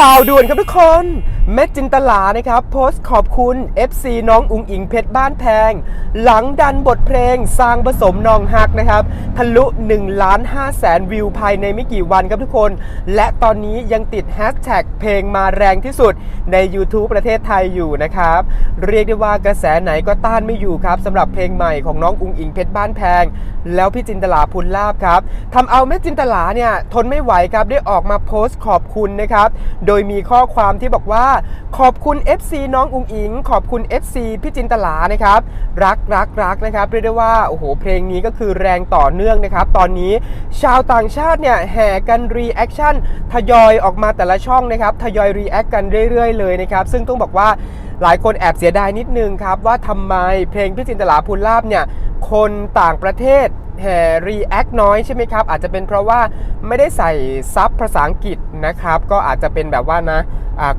ข่าวด่วนครับทุกคน แม่จินตลานะครับโพสต์ขอบคุณ FC น้องอุงอิงเพชรบ้านแพง หลังดันบทเพลงสร้างผสมนองฮักนะครับ ทะลุ1ล้าน5แสนวิวภายในไม่กี่วันครับทุกคน และตอนนี้ยังติดแฮชแท็กเพลงมาแรงที่สุดใน YouTube ประเทศไทยอยู่นะครับ เรียกได้ว่ากระแสไหนก็ต้านไม่อยู่ครับสำหรับเพลงใหม่ของน้องอุงอิงเพชรบ้านแพง แล้วพี่จินตลาพุนลาบครับทำเอาแม่จินตลาเนี่ยทนไม่ไหวครับได้ออกมาโพสต์ขอบคุณนะครับโดยมีข้อความที่บอกว่าขอบคุณ FC น้องอุงอิง ขอบคุณ FC พี่จินตลานะครับ รักรักรักนะครับเรียกได้ว่าโอ้โหเพลงนี้ก็คือแรงต่อเนื่องนะครับ ตอนนี้ชาวต่างชาติเนี่ยแห่กันรีแอคชั่นทยอยออกมาแต่ละช่องนะครับทยอยรีแอคกันเรื่อยๆเลยนะครับ ซึ่งต้องบอกว่าหลายคนแอบเสียดายนิดนึงครับว่าทำไมเพลงพี่จินตลาภูลาบเนี่ยคนต่างประเทศ แห่รีแอคน้อยใช่ไหมครับ อาจจะเป็นเพราะว่าไม่ได้ใส่ซับภาษาอังกฤษนะครับ ก็อาจจะเป็นแบบว่านะ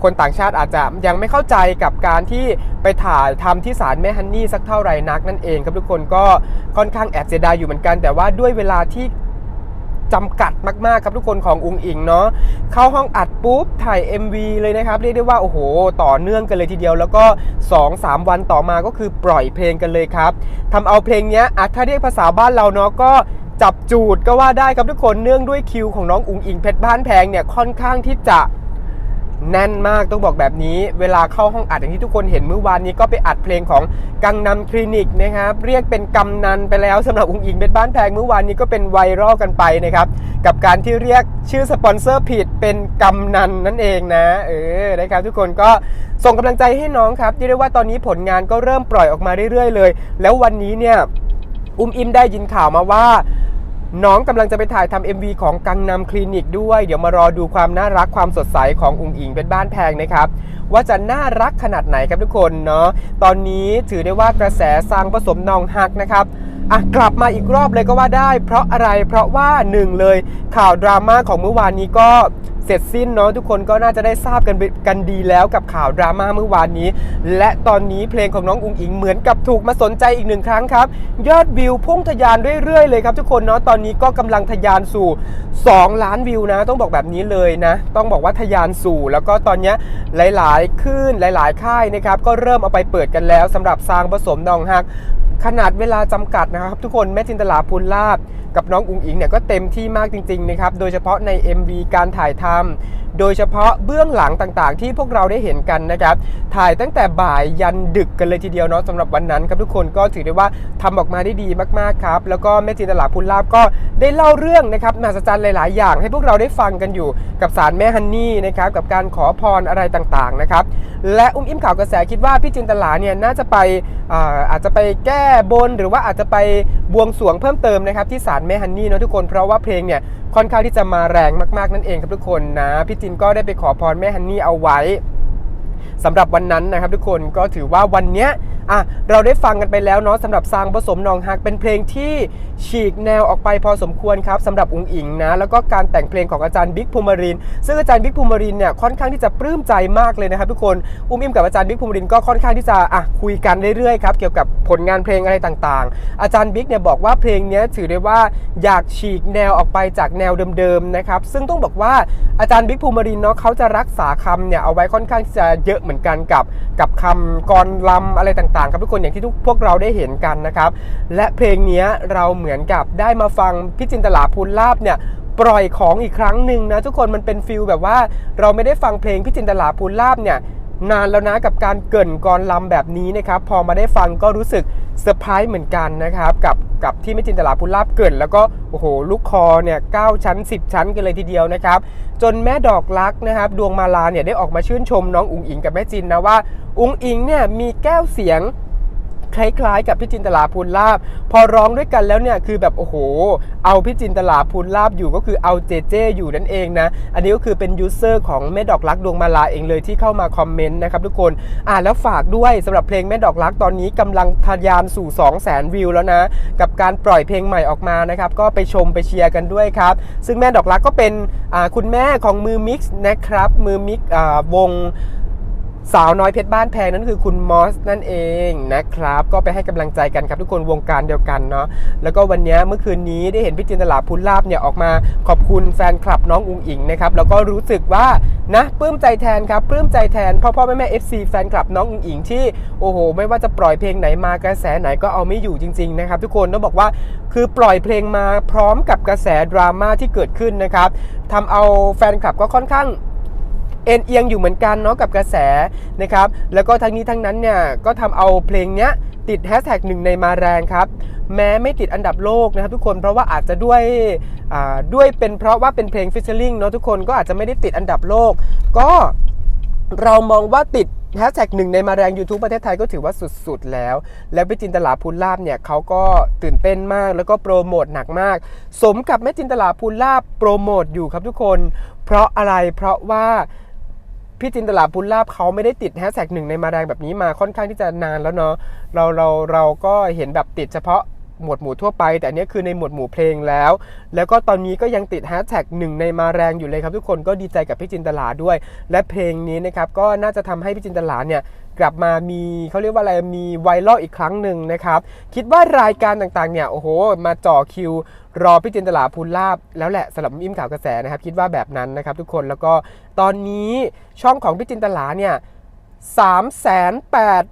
คนต่างชาติอาจจะยังไม่เข้าใจกับการที่ไปถ่ายทำที่ศาลแม่ฮันนี่สักเท่าไหร่นักนั่นเองครับทุกคนก็ค่อนข้างแอบเสียดายอยู่เหมือนกัน แต่ว่าด้วยเวลาที่ จำกัดมากๆครับทุกคนของอุงอิงเนาะเข้าห้องอัดปุ๊บถ่าย MV เลยนะครับเรียกได้ว่าโอ้โห ต่อเนื่องกันเลยทีเดียว แล้วก็ 2-3 วันต่อมาก็คือปล่อยเพลงกันเลยครับทำเอาเพลงเนี้ยถ้าเรียกภาษาบ้านเราเนาะก็จับจูดก็ว่าได้ครับทุกคนเนื่องด้วยคิวของน้องอุงอิงเพชรบ้านแพงเนี่ยค่อนข้างที่จะ แน่นมากต้องบอกแบบนี้ เวลาเข้าห้องอัดอย่างที่ทุกคนเห็นเมื่อวานนี้ก็ไปอัดเพลงของกังนำคลินิกนะครับเรียกเป็นกำนันไปแล้วสำหรับอุ้งอิงเป็นบ้านแพงเมื่อวานนี้ก็เป็นไวรัลกันไปนะครับกับการที่เรียกชื่อสปอนเซอร์ผิดเป็นกำนันนั่นเองนะเออนะครับทุกคนก็ส่งกำลังใจให้น้องครับที่เรียกว่าตอนนี้ผลงานก็เริ่มปล่อยออกมาเรื่อยๆเลย แล้ววันนี้เนี่ยอุ้มอิมได้ยินข่าวมาว่า น้องกำลังจะไปถ่ายทำ MV ของกังนำคลินิกด้วย เดี๋ยวมารอดูความน่ารักความสดใสของอุงอิงเป็นบ้านแพงนะครับ ว่าจะน่ารักขนาดไหนครับทุกคนเนาะตอนนี้ถือได้ว่ากระแสสร้างผสมนองฮักนะครับอะกลับมาอีกรอบเลยก็ว่าได้ เพราะอะไรเพราะว่าหนึ่งเลยข่าวดราม่าของเมื่อวานนี้ก็ เสร็จสิ้นเนาะทุกคนก็น่าจะได้ทราบกันไปกันดีแล้วกับข่าวดราม่าเมื่อวานนี้ และตอนนี้เพลงของน้องอุงอิงเหมือนกับถูกมาสนใจอีกหนึ่งครั้งครับ ยอดวิวพุ่งทะยานเรื่อยๆเลยครับทุกคนเนาะตอนนี้ก็กำลังทะยานสู่ 2 ล้านวิวนะ ต้องบอกแบบนี้เลยนะ ต้องบอกว่าทะยานสู่ แล้วก็ตอนนี้หลายๆคลื่นหลาย ๆ ค่ายนะครับก็เริ่มเอาไปเปิดกันแล้วสำหรับสร้างผสมดองฮัก ขนาดเวลาจำกัดนะครับทุกคนแม่จินตลาพูลลาบกับน้องอุงอิงเนี่ยก็เต็มที่มากจริงๆนะครับโดยเฉพาะใน MV การถ่ายทำโดยเฉพาะเบื้องหลังต่างๆ ที่พวกเราได้เห็นกันนะครับ ถ่ายตั้งแต่บ่ายยันดึกกันเลยทีเดียวเนาะสำหรับวันนั้นครับทุกคนก็ถือได้ว่าทำออกมาได้ดีมากๆครับ แล้วก็แม่จินตลาพูนลาบก็ได้เล่าเรื่องนะครับมหัศจรรย์หลาย ๆ อย่าง ให้พวกเราได้ฟังกันอยู่กับสารแม่ฮันนี่นะครับกับการขอพรอะไรต่างๆนะครับและอุ้มอิ่มข่าวกระแสคิดว่าพี่จินตลาเนี่ยน่าจะไปอาอาจจะไปแก้บนหรือว่าอาจจะไปบวงสรวงเพิ่มเติมนะครับที่ศาลแม่ฮันนี่เนาะทุกคนเพราะว่าเพลงเนี่ย ค่อนข้างที่จะมาแรงมาก ๆ นั่นเองครับทุกคนนะพี่จินก็ได้ไปขอพรแม่ฮันนี่เอาไว้สำหรับวันนั้นนะครับทุกคนก็ถือว่าวันเนี้ย อะเราได้ฟังกันไปแล้วเนาะสำหรับซางผสมนองฮักเป็นเพลงที่ฉีกแนวออกไปพอสมควรครับสำหรับอุงอิงนะแล้วก็การแต่งเพลงของอาจารย์บิ๊กภูมิรินซึ่งอาจารย์บิ๊กภูมิรินเนี่ยค่อนข้างที่จะปลื้มใจมากเลยนะครับทุกคนอุ้มอิมกับอาจารย์บิ๊กภูมิรินก็ค่อนข้างที่จะอะคุยกันเรื่อยๆครับเกี่ยวกับผลงานเพลงอะไรต่างๆ อาจารย์บิ๊กเนี่ยบอกว่าเพลงนี้ถือได้ว่าอยากฉีกแนวออกไปจากแนวเดิมๆนะครับซึ่งต้องบอกว่าอาจารย์บิ๊กภูมิรินเนาะเขาจะรักษาคำเนี่ยเอาไว้ค่อนข้างที่จะเยอะเหมือนกันกับกับคำกรลำอะไรต่างๆครับทุกคนอย่างที่ทุกพวกเราได้เห็นกันนะครับ และเพลงนี้เราเหมือนกับได้มาฟังพี่จินตลาพูลลาบเนี่ยปล่อยของอีกครั้งหนึ่งนะทุกคนมันเป็นฟิลแบบว่าเราไม่ได้ฟังเพลงพี่จินตลาพูลลาบเนี่ย นานแล้วนะกับการเกินกรลำแบบนี้นะครับ พอมาได้ฟังก็รู้สึกเซอร์ไพรส์เหมือนกันนะครับ กับกับที่ไม่จินตลาพุลาบเกินแล้วก็โอ้โหลูกคอเนี่ยเก้าชั้น 10 ชั้นกันเลยทีเดียวนะครับ จนแม่ดอกรักนะครับ ดวงมาลาเนี่ยได้ออกมาชื่นชมน้องอุ๋งอิงกับแม่จินนะว่าอุ๋งอิงเนี่ยมีแก้วเสียง คล้ายๆ กับพี่จินตลาพูนลาบ พอร้องด้วยกันแล้วเนี่ยคือแบบโอ้โห เอาพี่จินตลาพูนลาบอยู่ก็คือเอาเจเจอยู่นั่นเองนะ อันนี้ก็คือเป็นยูเซอร์ของแม่ดอกรักดวงมาลาเองเลยที่เข้ามาคอมเมนต์นะครับทุกคนอ่าแล้วฝากด้วยสำหรับเพลงแม่ดอกรักตอนนี้กำลังทะยานสู่ 2 0 0 0 0 0วิวแล้วนะ กับการปล่อยเพลงใหม่ออกมานะครับก็ไปชมไปเชียร์กันด้วยครับ ซึ่งแม่ดอกรักก็เป็นคุณแม่ของมือมิกซ์นะครับมือมิกซ์วง สาวน้อยเพชรบ้านแพงนั่นคือคุณมอสนั่นเองนะครับ ก็ไปให้กำลังใจกันครับทุกคนวงการเดียวกันเนาะแล้วก็วันนี้เมื่อคืนนี้ได้เห็นพี่จินตลาพูลาบเนี่ยออกมาขอบคุณแฟนคลับน้องอุงอิงนะครับแล้วก็รู้สึกว่านะปลื้มใจแทนครับปลื้มใจแทนพ่อพ่อแม่แม่ FC แฟนคลับน้องอุงอิงที่โอ้โห ไม่ว่าจะปล่อยเพลงไหนมากระแสไหนก็เอาไม่อยู่จริงๆนะครับทุกคนต้องบอกว่าคือปล่อยเพลงมาพร้อมกับกระแสดราม่าที่เกิดขึ้นนะครับทำเอาแฟนคลับก็ค่อนข้าง เอ็นเอียงอยู่เหมือนกันเนาะกับกระแสนะครับแล้วก็ทั้งนี้ทั้งนั้นเนี่ยก็ทำเอาเพลงเนี้ยติดแฮชแท็กหนึ่งในมาแรงครับแม้ไม่ติดอันดับโลกนะครับทุกคนเพราะว่าอาจจะด้วยอ่าด้วยเป็นเพราะว่าเป็นเพลงฟิชเชอร์ลิงเนาะทุกคนก็อาจจะไม่ได้ติดอันดับโลก ก็เรามองว่าติดแฮชแท็กหนึ่งในมาแรง YouTube ประเทศไทยก็ถือว่าสุดๆแล้ว แล้วพี่จินตลาพูลาบเนี่ยเขาก็ตื่นเต้นมาก แล้วก็โปรโมทหนักมาก สมกับแม่จินตลาพูลาบโปรโมทอยู่ครับทุกคน เพราะอะไรเพราะว่า พี่จินตลาบุญลาบเขาไม่ได้ติดแฮชแท็กหนึ่งในมาแรงแบบนี้มาค่อนข้างที่จะนานแล้วเนาะเราเราเราก็เห็นแบบติดเฉพาะหมวดหมู่ทั่วไป แต่อันเนี้ยคือในหมวดหมู่เพลงแล้ว แล้วก็ตอนนี้ก็ยังติดแฮชแท็กหนึ่งในมาแรงอยู่เลยครับทุกคนก็ดีใจกับพี่จินตลาด้วย และเพลงนี้นะครับก็น่าจะทำให้พี่จินตลาเนี่ย กลับมามีเขาเรียกว่าอะไรมีไวรัลอีกครั้งหนึ่งนะครับ คิดว่ารายการต่างๆเนี่ยโอ้โห มาจ่อคิว รอพี่จินตลาพูลลาบแล้วแหละสำหรับอิ่มข่าวกระแสนะครับ คิดว่าแบบนั้นนะครับทุกคนแล้วก็ตอนนี้ช่องของพี่จินตลาเนี่ยสามแสนแปด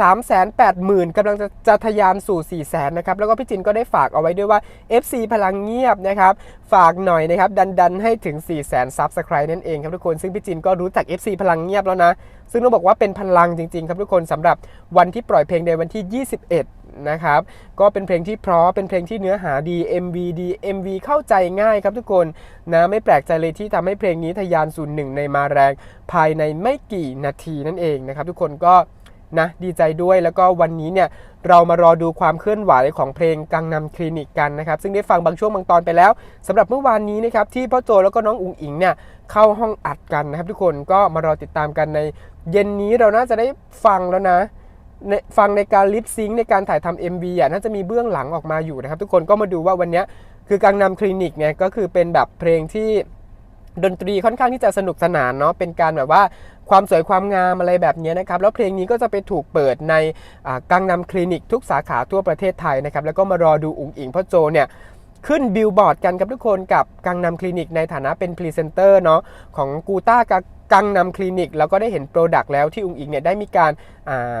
สามแสนแปดหมื่นกำลังจะจะทะยานสู่4ี่แสนนะครับ แล้วก็พี่จินก็ได้ฝากเอาไว้ด้วยว่า FC พลังเงียบนะครับ ฝากหน่อยนะครับ ดันดันให้ถึง 4 0 0แสนซับสไครต์นั่นเองครับทุกคน ซึ่งพี่จินก็รู้จัก FC พลังเงียบแล้วนะ ซึ่งต้องบอกว่าเป็นพลังจริง ๆ ครับทุกคนสำหรับวันที่ปล่อยเพลงในวันที่ 21นะครับ ก็เป็นเพลงที่เพราะ เป็นเพลงที่เนื้อหาดี MV ดี MV เข้าใจง่ายครับทุกคนนะไม่แปลกใจเลยที่ทำให้เพลงนี้ทะยานสู่หนึ่งในมาแรง ภายในไม่กี่นาทีนั่นเองนะครับ ทุกคนก็ นะดีใจด้วยแล้วก็วันนี้เนี่ยเรามารอดูความเคลื่อนไหวของเพลงกังนำคลินิกกันนะครับซึ่งได้ฟังบางช่วงบางตอนไปแล้วสำหรับเมื่อวานนี้นะครับที่พ่อโจแล้วก็น้องอุ๋งอิงเนี่ยเข้าห้องอัดกันนะครับทุกคนก็มารอติดตามกันใน เย็นนี้เราน่าจะได้ฟังแล้วนะในฟังในการลิปซิงในการถ่ายทำ MV อะน่าจะมีเบื้องหลังออกมาอยู่นะครับ ทุกคนก็มาดูว่าวันนี้คือกังนำคลินิกเนี่ยก็คือเป็นแบบเพลงที่ดนตรีค่อนข้างที่จะสนุกสนานเนาะเป็นการแบบว่า ความสวยความงามอะไรแบบนี้นะครับ แล้วเพลงนี้ก็จะไปถูกเปิดในกังนำคลินิกทุกสาขาทั่วประเทศไทยนะครับ แล้วก็มารอดูอุ๋งอิงพ่อโจเนี่ยขึ้นบิลบอร์ดกันกับทุกคนกับกังนำคลินิกในฐานะเป็นพรีเซนเตอร์เนาะของกูต้ากับกังนำคลินิก แล้วก็ได้เห็นโปรดักต์แล้วที่อุ๋งอิงเนี่ยได้มีการา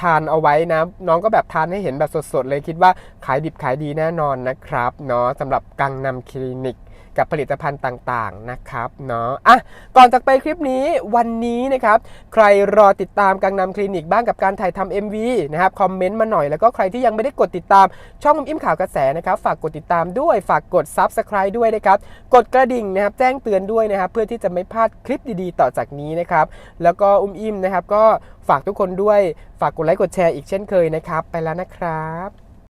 ทานเอาไว้นะ น้องก็แบบทานให้เห็นแบบสดๆเลยคิดว่าขายดิบขายดีแน่นอนนะครับเนาะสำหรับกังนำคลินิก กับผลิตภัณฑ์ต่างๆนะครับเนาะอะก่อนจากไปคลิปนี้วันนี้นะครับใครรอติดตามกังนำคลินิกบ้างกับการถ่ายทำ MV นะครับคอมเมนต์มาหน่อยแล้วก็ใครที่ยังไม่ได้กดติดตามช่องอุ้มอิ่มข่าวกระแสนะครับฝากกดติดตามด้วยฝากกด Subscribe ด้วยนะครับกดกระดิ่งนะครับแจ้งเตือนด้วยนะครับเพื่อที่จะไม่พลาดคลิปดีๆ ต่อจากนี้นะครับแล้วก็อุ้มอิ่มนะครับก็ฝากทุกคนด้วยฝากกดไลค์กดแชร์อีกเช่นเคยนะครับ ไปแล้วนะครับ